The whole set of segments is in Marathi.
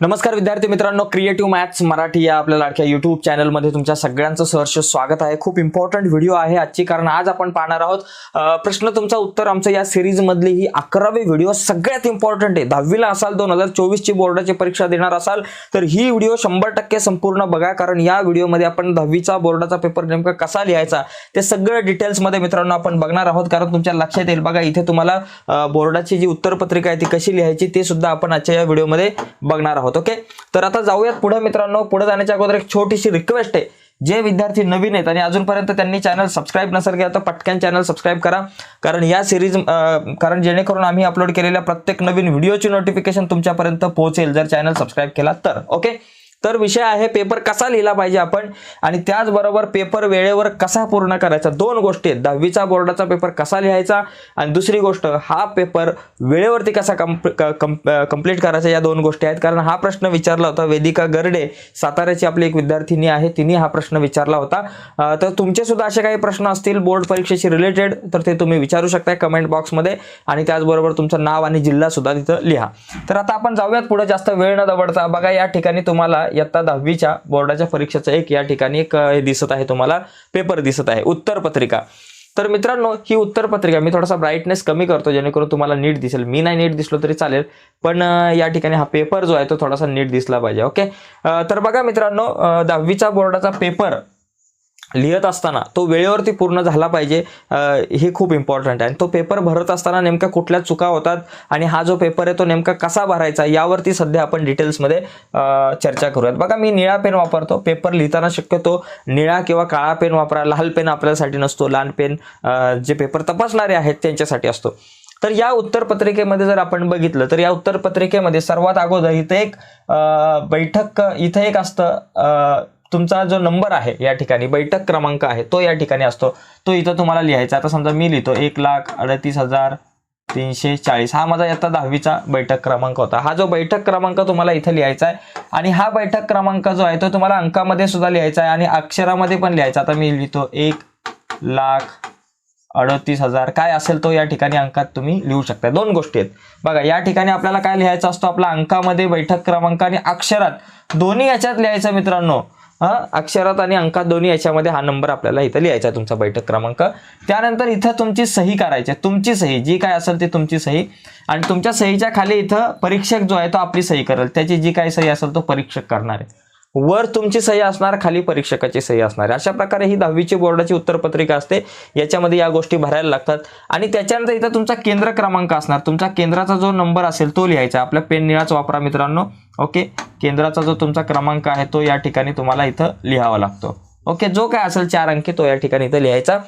नमस्कार विद्यार्थी मित्रांनो क्रिएटिव्ह मॅथ्स मराठी या आपल्या लाडक्या युट्यूब चॅनलमध्ये तुमच्या सगळ्यांचं सहर्ष स्वागत आहे. खूप इम्पॉर्टंट व्हिडिओ आहे आजची कारण आज आपण पाहणार आहोत प्रश्न तुमचा उत्तर आमचं या सिरीज मधली ही अकरावी व्हिडिओ सगळ्यात इम्पॉर्टंट आहे. दहावीला असाल दोन हजार चोवीसची बोर्डाची परीक्षा देणार असाल तर ही व्हिडिओ शंभर टक्के संपूर्ण बघा कारण या व्हिडिओमध्ये आपण दहावीचा बोर्डाचा पेपर नेमका कसा लिहायचा ते सगळं डिटेल्समध्ये मित्रांनो आपण बघणार आहोत कारण तुमच्या लक्षात येईल बघा इथे तुम्हाला बोर्डाची जी उत्तरपत्रिका आहे ती कशी लिहायची ते सुद्धा आपण आजच्या या व्हिडिओमध्ये बघणार आहोत. ओके तर आता जाऊयात पुढे मित्रांनो. पुढे जाण्याच्या अगोदर एक छोटीशी रिक्वेस्ट आहे. जे विद्यार्थी नवीन आहेत आणि अजूनपर्यंत त्यांनी चॅनल सबस्क्राईब नसेल केला तर पटकन चॅनल सबस्क्राईब करा. कारण या सिरीज कारण जेणेकरून आम्ही अपलोड केलेल्या प्रत्येक नवीन व्हिडिओची नोटिफिकेशन तुमच्यापर्यंत पोहोचेल जर चॅनल सबस्क्राईब केला तर ओके तर विषय आहे पेपर कसा लिहिला पाहिजे आपण? आणि त्याचबरोबर पेपर वेळेवर कसा पूर्ण करायचा? दोन गोष्टी आहेत. दहावीचा बोर्डाचा पेपर कसा लिहायचा? आणि दुसरी गोष्ट हा पेपर वेळेवरती कसा कंप्लीट करायचा? या दोन गोष्टी आहेत. कारण हा प्रश्न विचारला होता वेदिका गर्डे साताऱ्याची आपली एक विद्यार्थिनी आहे तिने हा प्रश्न विचारला होता. तर तुमचे सुद्धा असे काही प्रश्न असतील बोर्ड परीक्षेशी रिलेटेड तर ते तुम्ही विचारू शकता कमेंट बॉक्समध्ये आणि त्याचबरोबर तुमचं नाव आणि जिल्हा सुद्धा तिथं लिहा. तर आता आपण जाऊयात. पुढे जास्त वेळ न दवडता बघा या ठिकाणी तुम्हाला इयत्ता दहावीच्या बोर्डाच्या परीक्षेचं एक या ठिकाणी एक दिसत आहे तुम्हाला. पेपर दिसत आहे. उत्तरपत्रिका तर मित्रांनो ही उत्तरपत्रिका मी थोडासा ब्राईटनेस कमी करतो जेणेकरून तुम्हाला नीट दिसेल. मी नाही नीट दिसलो तरी चालेल पण या ठिकाणी हा पेपर जो आहे तो थोडासा नीट दिसला पाहिजे ओके? तर बघा मित्रांनो दहावीच्या दहावीचा बोर्डाचा पेपर लिहित असताना तो वेळेवरती पूर्ण झाला पाहिजे हे खूप इम्पॉर्टंट आहे. आणि तो पेपर भरत असताना नेमक्या कुठल्या चुका होतात आणि हा जो पेपर आहे तो नेमका कसा भरायचा यावरती सध्या आपण डिटेल्समध्ये चर्चा करूयात. बघा मी निळा पेन वापरतो. पेपर लिहिताना शक्यतो निळा किंवा काळा पेन वापरा लाल पेन आपल्यासाठी नसतो लाल पेन जे पेपर तपासणारे आहेत त्यांच्यासाठी असतो. तर या उत्तरपत्रिकेमध्ये जर आपण बघितलं तर या उत्तरपत्रिकेमध्ये सर्वात अगोदर इथं एक बैठक इथं एक असतं तुमचा जो नंबर आहे या ठिकाणी बैठक क्रमांक आहे तो या ठिकाणी असतो. तो इथं तुम्हाला लिहायचा आता समजा मी लिहितो एक लाख अडतीस हजार तीनशे चाळीस. हा माझा आता दहावीचा बैठक क्रमांक होता. हा जो बैठक क्रमांक तुम्हाला इथं लिहायचा आहे आणि हा बैठक क्रमांक जो आहे तो तुम्हाला अंकामध्ये सुद्धा लिहायचा आहे आणि अक्षरामध्ये पण लिहायचा आता मी लिहितो एक लाख अडतीस हजार. काय असेल तो या ठिकाणी अंकात तुम्ही लिहू शकता. दोन गोष्टी आहेत. बघा या ठिकाणी आपल्याला काय लिहायचा असतो? आपला अंकामध्ये बैठक क्रमांक आणि अक्षरात दोन्ही याच्यात लिहायचं मित्रांनो. हा अक्षरात आणि अंकात दोन्ही याच्यामध्ये हा नंबर आपल्याला इथं लिहायचा तुमचा बैठक क्रमांक. त्यानंतर इथं तुमची सही करायची आहे. तुमची सही जी काय असेल ती तुमची सही. आणि तुमच्या सहीच्या खाली इथं परीक्षक जो आहे तो आपली सही करेल. त्याची जी काय सही असेल तो परीक्षक करणार आहे. वर तुमची सही असणार खाली परीक्षकाची सही असणार. अशा प्रकारे ही दहावीची बोर्डाची उत्तरपत्रिका असते. याच्यामध्ये या गोष्टी भरायला लागतात. आणि त्याच्यानंतर इथं तुमचा केंद्र क्रमांक असणार. तुमचा केंद्राचा जो नंबर असेल तो लिहायचा. आपल्या पेन निळाच वापरा मित्रांनो. ओके? केंद्राचा जो तुमचा क्रमांक आहे तो या ठिकाणी तुम्हाला इथं लिहावा लागतो. ओके? जो काय असेल चार अंकी तो या ठिकाणी इथं लिहायचा.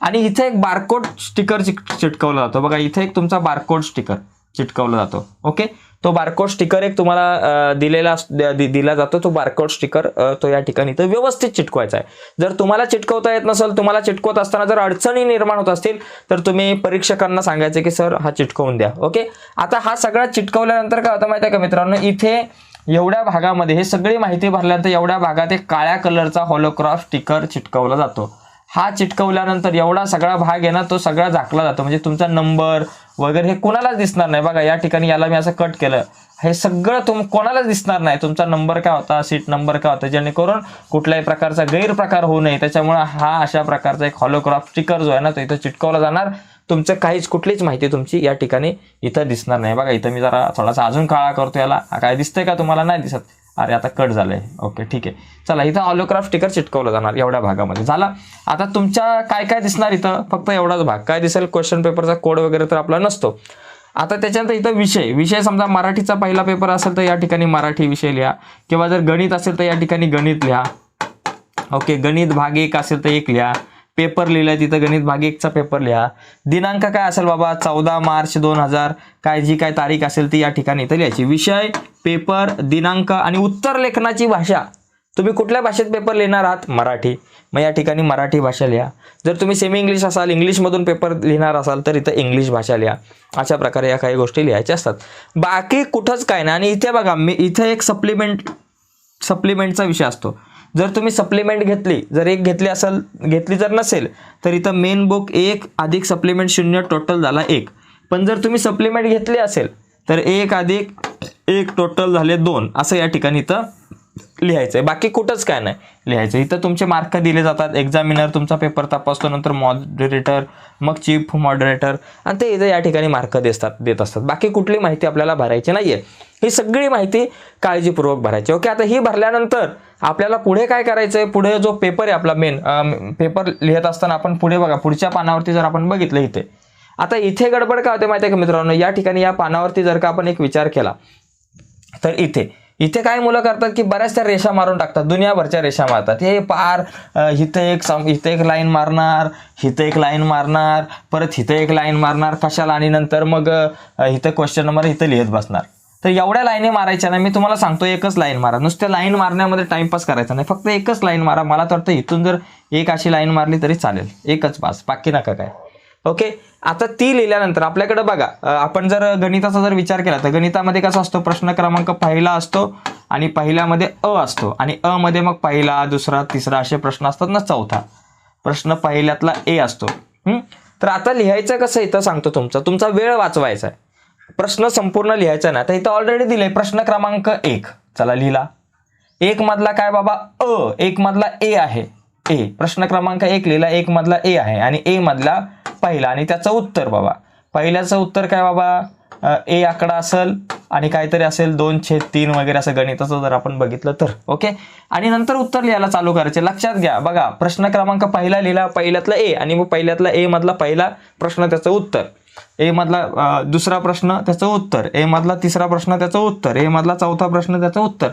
आणि इथे एक बारकोड स्टिकर चिटकवला जातो. बघा इथे एक तुमचा बारकोड स्टिकर चिटकवला जातो. ओके? तो बारकोड स्टिकर एक तुम्हाला दिलेला अस- द- दिला जातो. तो बारकोड स्टिकर तो या ठिकाणी इथं व्यवस्थित चिटकवायचा आहे. जर तुम्हाला चिटकवता येत नसेल तुम्हाला चिटकवत असताना जर अडचणी निर्माण होत असतील तर तुम्ही परीक्षकांना सांगायचं की सर हा चिटकवून द्या. ओके? आता हा सगळा चिटकवल्यानंतर काय होतं माहिती आहे का मित्रांनो? इथे एवढ्या भागामध्ये हे सगळी माहिती भरल्यानंतर एवढ्या भागात एक काळ्या कलरचा हॉलोक्रॉफ स्टिकर चिटकवला जातो. हा चिटकवल्यानंतर एवढा सगळा भाग आहे ना तो सगळा झाकला जातो. म्हणजे तुमचा नंबर वगैरे हे कोणालाच दिसणार नाही. बघा या ठिकाणी याला मी असं कट केलं. हे सगळं तुम कोणालाच दिसणार नाही. तुमचा नंबर काय होता? सीट नंबर काय होता? जेणेकरून कुठल्याही प्रकारचा गैरप्रकार होऊ नये. त्याच्यामुळे हा अशा प्रकारचा एक हॉलोक्रॉफ स्टिकर जो आहे ना तो इथं चिटकवला जाणार. तुमचं काहीच कुठलीच माहिती तुमची या ठिकाणी इथं दिसणार नाही. बघा इथं मी जरा थोडासा अजून काळा करतो याला. काय दिसतंय का तुम्हाला? नाही दिसत. अरे आता कट झालंय. ओके ठीक आहे. चला इथं ऑलोग्राफ स्टिकर चिटकवलं जाणार एवढ्या भागामध्ये. झाला. आता तुमच्या काय काय दिसणार इथं? फक्त एवढाच भाग. काय दिसेल? क्वेश्चन पेपरचा कोड वगैरे तर आपला नसतो. आता त्याच्यानंतर इथं विषय. विषय समजा मराठीचा पहिला पेपर असेल तर या ठिकाणी मराठी विषय लिहा. किंवा जर गणित असेल तर या ठिकाणी गणित लिहा. ओके गणित भाग एक असेल तर एक लिहा. पेपर लिहिलाय तिथं गणित भाग एकचा पेपर लिहा. दिनांक काय असेल बाबा? चौदा मार्च दोन हजार. काय जी काय तारीख असेल ती या ठिकाणी इथं लिहायची. विषय पेपर दिनांक आणि उत्तर लेखनाची भाषा. तुम्ही कुठल्या भाषेत पेपर लिहिणार आहात? मराठी. मग या ठिकाणी मराठी भाषा लिहा. जर तुम्ही सेमी इंग्लिश असाल इंग्लिशमधून पेपर लिहिणार असाल तर इथं इंग्लिश भाषा लिहा. अशा प्रकारे या काही गोष्टी लिहायच्या असतात. बाकी कुठंच काय नाही. आणि इथे बघा मी इथं एक सप्लिमेंट सप्लिमेंटचा विषय असतो. जर तुम्ही सप्लिमेंट घेतली जर एक घेतली असेल घेतली जर नसेल तर इथं मेन बुक एक अधिक सप्लिमेंट शून्य टोटल झाला एक. पण जर तुम्ही सप्लिमेंट घेतली असेल तर एक अधिक एक टोटल झाले दोन. असं या ठिकाणी इथं लिहायचं आहे बाकी कुठंच काय नाही. लिहायचं इथं तुमचे मार्क दिले जातात. एक्झामिनर तुमचा पेपर तपासतो नंतर मॉडरेटर मग चीफ मॉडरेटर आणि ते इथं या ठिकाणी मार्क देतात देत असतात. बाकी कुठली माहिती आपल्याला भरायची नाही आहे ही सगळी माहिती काळजीपूर्वक भरायची. ओके आता ही भरल्यानंतर आपल्याला पुढे काय करायचं आहे पुढे जो पेपर आहे आपला मेन पेपर लिहित असताना आपण पुढे बघा. पुढच्या पानावरती जर आपण बघितलं इथे. आता इथे गडबड काय होते माहिती आहे का मित्रांनो? या ठिकाणी या पानावरती जर का आपण एक विचार केला तर इथे. इथे काय मुलं करतात की बऱ्याचशा रेषा मारून टाकतात दुनियाभरच्या रेषा मारतात. हे पार इथं एक सम इथं एक लाईन मारणार इथं एक लाईन मारणार परत इथं एक लाईन मारणार कशाला? आणि नंतर मग इथं क्वेश्चन नंबर इथं लिहित बसणार. तर एवढ्या लाईनी मारायच्या ना मी तुम्हाला सांगतो एकच लाईन मारा. नुसत्या लाईन मारण्यामध्ये टाइमपास करायचा नाही. फक्त एकच लाईन मारा. मला तर वाटतं इथून जर एक अशी लाईन मारली तरी चालेल. एकच पास बाकी नका काय. ओके? आता ती लिहिल्यानंतर आपल्याकडे बघा आपण जर गणिताचा जर विचार केला तर गणितामध्ये कसा असतो? प्रश्न क्रमांक पहिला असतो आणि पहिल्यामध्ये अ असतो. आणि अ मध्ये मग पहिला दुसरा तिसरा असे प्रश्न असतात ना चौथा. प्रश्न पहिल्यातला ए असतो. तर आता लिहायचं कसं इथं सांगतो तुमचा. तुमचा वेळ वाचवायचा आहे. प्रश्न संपूर्ण लिहायचा ना तर इथं ऑलरेडी दिले प्रश्न क्रमांक एक. चला लिहिला. एक मधला काय बाबा? अ. एक मधला ए आहे. ए. प्रश्न क्रमांक एक लिहिला एक मधला ए आहे आणि ए मधला पहिला. आणि त्याचं उत्तर बाबा. पहिल्याचं उत्तर काय बाबा? ए आकडा असेल आणि काहीतरी असेल दोन छेद तीन वगैरे असं गणिताचं जर आपण बघितलं तर. ओके? आणि नंतर उत्तर लिहायला चालू करायचे. लक्षात घ्या. बघा प्रश्न क्रमांक पहिला लिहिला पहिल्यातला ए आणि मग पहिल्यातला ए मधला पहिला प्रश्न त्याचं उत्तर. ए मधला दुसरा प्रश्न त्याचं उत्तर. ए मधला तिसरा प्रश्न त्याचं उत्तर. ए मधला चौथा प्रश्न त्याचं उत्तर.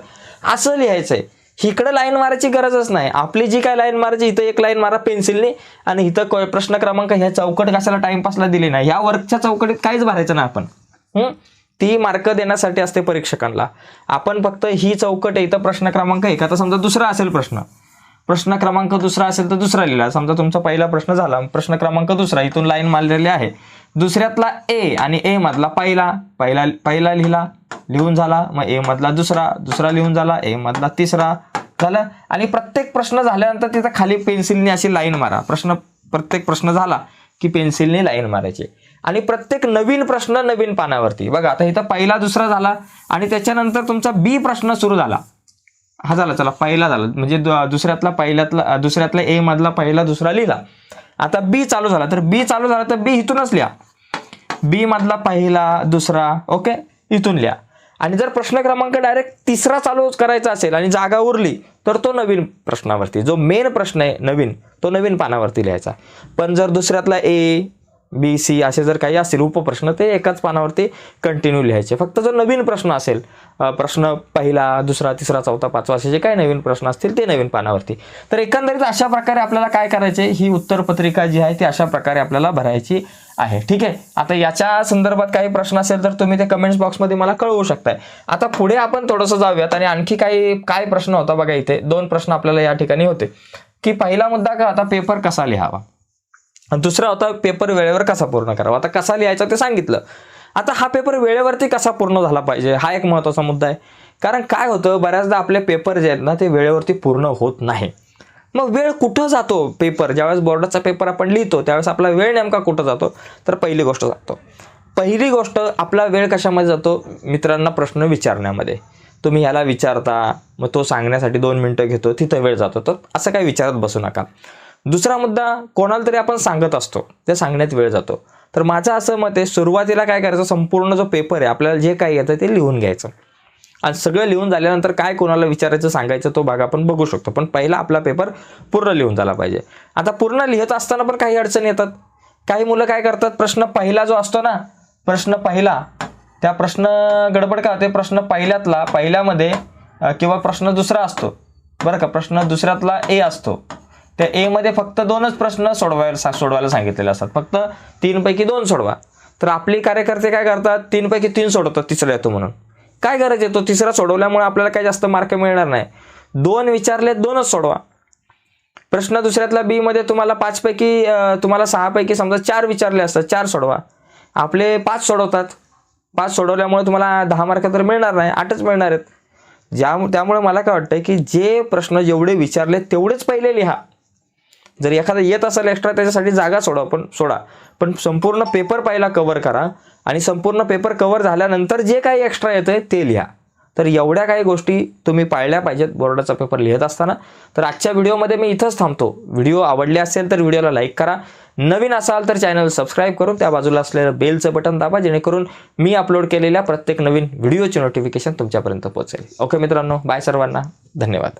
असं लिहायचंय. इकडं लाईन मारायची गरजच नाही. आपली जी काय लाईन मारायची इथं एक लाईन मारा पेन्सिलने आणि इथं प्रश्न क्रमांक ह्या चौकट कशाला टाइमपासला दिली नाही. ह्या वर्कच्या चौकटीत काहीच भरायचं नाही आपण. ती मार्क देण्यासाठी असते परीक्षकांना. आपण फक्त ही चौकट आहे इथं प्रश्न क्रमांक एक. आता समजा दुसरा असेल प्रश्न. प्रश्न क्रमांक दुसरा असेल तर दुसरा लिहिला. समजा तुमचा पहिला प्रश्न झाला. प्रश्न क्रमांक दुसरा इथून लाईन मारलेली आहे. दुसऱ्यातला ए आणि ए मधला पहिला. पहिला पहिला लिहिला लिहून झाला. मग ए मधला दुसरा दुसरा लिहून झाला. ए मधला तिसरा. झालं? आणि प्रत्येक प्रश्न झाल्यानंतर तिथं खाली पेन्सिलने अशी लाईन मारा. प्रश्न प्रत्येक प्रश्न झाला की पेन्सिलने लाईन मारायची. आणि प्रत्येक नवीन प्रश्न नवीन पानावरती. बघा आता इथं पहिला दुसरा झाला आणि त्याच्यानंतर तुमचा बी प्रश्न सुरू झाला. हा झाला चला पहिला झाला. म्हणजे दुसऱ्यातला पहिल्यातला दुसऱ्यातला ए मधला पहिला दुसरा लिहिला. आता बी चालू झाला. तर बी चालू झाला तर बी इथूनच लिहा. बी मधला पहिला दुसरा ओके? इथून लिहा. आणि जर प्रश्न क्रमांक डायरेक्ट तिसरा चालू करायचा असेल आणि जागा उरली तर तो नवीन प्रश्नावरती जो मेन प्रश्न आहे नवीन तो नवीन पानावरती लिहायचा. पण जर दुसऱ्यातला ए बी सी असे जर काही असतील उपप्रश्न ते एकाच पानावरती कंटिन्यू लिहायचे. फक्त जर नवीन प्रश्न असेल प्रश्न पहिला दुसरा तिसरा चौथा पाचवा असे जे काही नवीन प्रश्न असतील ते नवीन पानावरती. तर एकंदरीत अशा प्रकारे आपल्याला काय करायचे ही उत्तरपत्रिका जी आहे ती अशा प्रकारे आपल्याला भरायची आहे. ठीक आहे? आता याच्या संदर्भात काही प्रश्न असेल तर तुम्ही ते कमेंट्स बॉक्समध्ये मला कळवू शकताय. आता पुढे आपण थोडंसं जाऊयात आणि आणखी काही काय प्रश्न होता बघा इथे. दोन प्रश्न आपल्याला या ठिकाणी होते. की पहिला मुद्दा का आता पेपर कसा लिहावा? आणि दुसरा होता पेपर वेळेवर कसा पूर्ण करावा? आता कसा लिहायचा ते सांगितलं. आता हा पेपर वेळेवरती कसा पूर्ण झाला पाहिजे? हा एक महत्त्वाचा मुद्दा आहे. कारण काय होतं बऱ्याचदा आपले पेपर जे आहेत ना ते वेळेवरती पूर्ण होत नाही. मग वेळ कुठं जातो पेपर ज्यावेळेस बोर्डाचा पेपर आपण लिहितो त्यावेळेस आपला वेळ नेमका कुठं जातो? तर पहिली गोष्ट सांगतो पहिली गोष्ट आपला वेळ कशामध्ये जातो? मित्रांना प्रश्न विचारण्यामध्ये. तुम्ही ह्याला विचारता मग तो सांगण्यासाठी दोन मिनटं घेतो तिथं वेळ जातो. तर असं काही विचारत बसू नका. दुसरा मुद्दा कोणाला तरी आपण सांगत असतो. ते सांगण्यात वेळ जातो. तर माझं असं मत आहे सुरुवातीला काय करायचं संपूर्ण जो पेपर आहे आपल्याला जे काही येतं ते लिहून घ्यायचं. आणि सगळं लिहून झाल्यानंतर काय कोणाला विचारायचं सांगायचं तो भाग आपण बघू शकतो. पण पहिला आपला पेपर पूर्ण लिहून झाला पाहिजे. आता पूर्ण लिहित असताना पण काही अडचणी येतात. काही मुलं काय करतात प्रश्न पहिला जो असतो ना प्रश्न पहिला त्या प्रश्न गडबड का होते प्रश्न पहिल्यातला पहिल्यामध्ये किंवा प्रश्न दुसरा असतो. बरं का? प्रश्न दुसऱ्यातला ए असतो. त्या ए मध्ये फक्त दोनच प्रश्न सोडवायला सा- सोडवायला सांगितलेले असतात. फक्त तीनपैकी दोन सोडवा. तर आपली कार्यकर्ते काय करतात? तीनपैकी तीन सोडवतात तिसरा येतो म्हणून. काय गरज तो तिसरा सोडवल्यामुळे आपल्याला काही जास्त मार्क मिळणार नाही. दोन विचारले दोनच सोडवा. प्रश्न दुसऱ्यातला बी मध्ये तुम्हाला पाचपैकी तुम्हाला सहापैकी समजा चार विचारले असतात चार सोडवा. आपले पाच सोडवतात. पाच सोडवल्यामुळे तुम्हाला दहा मार्क तर मिळणार नाही आठच मिळणार आहेत. ज्या त्यामुळे मला काय वाटतं की जे प्रश्न जेवढे विचारले तेवढेच पहिले लिहा. जर एखादा येत असेल एक्स्ट्रा त्याच्यासाठी जागा सोडा पण सोडा. पण संपूर्ण पेपर पहिला कव्हर करा आणि संपूर्ण पेपर कवर झाल्यानंतर जे काही एक्स्ट्रा येतंय ते लिहा. तर एवढ्या काही गोष्टी तुम्ही पाळल्या पाहिजेत बोर्डाचा पेपर लिहित असताना. तर आजच्या व्हिडिओमध्ये मी इथंच थांबतो. व्हिडिओ आवडले असेल तर व्हिडिओला लाईक करा. नवीन असाल तर चॅनल सबस्क्राईब करून त्या बाजूला असलेलं बेलचं बटन दाबा जेणेकरून मी अपलोड केलेल्या प्रत्येक नवीन व्हिडिओचे नोटिफिकेशन तुमच्यापर्यंत पोहोचेल. ओके मित्रांनो बाय सर्वांना. धन्यवाद.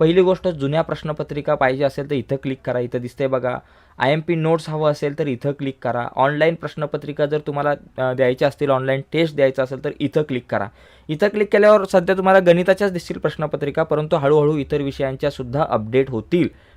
पहिली गोष्ट जुन्या प्रश्नपत्रिका पाहिजे असेल तर इथं क्लिक करा. इथं दिसते बघा आय एम पी नोट्स हवं असेल तर इथं क्लिक करा. ऑनलाईन प्रश्नपत्रिका जर तुम्हाला द्यायच्या असतील ऑनलाईन टेस्ट द्यायचा असेल तर इथं क्लिक करा. इथं क्लिक केल्यावर सध्या तुम्हाला गणिताच्याच दिसतील प्रश्नपत्रिका परंतु हळूहळू इतर विषयांच्या सुद्धा अपडेट होतील.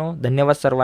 मित्रांनो धन्यवाद सर्वांना.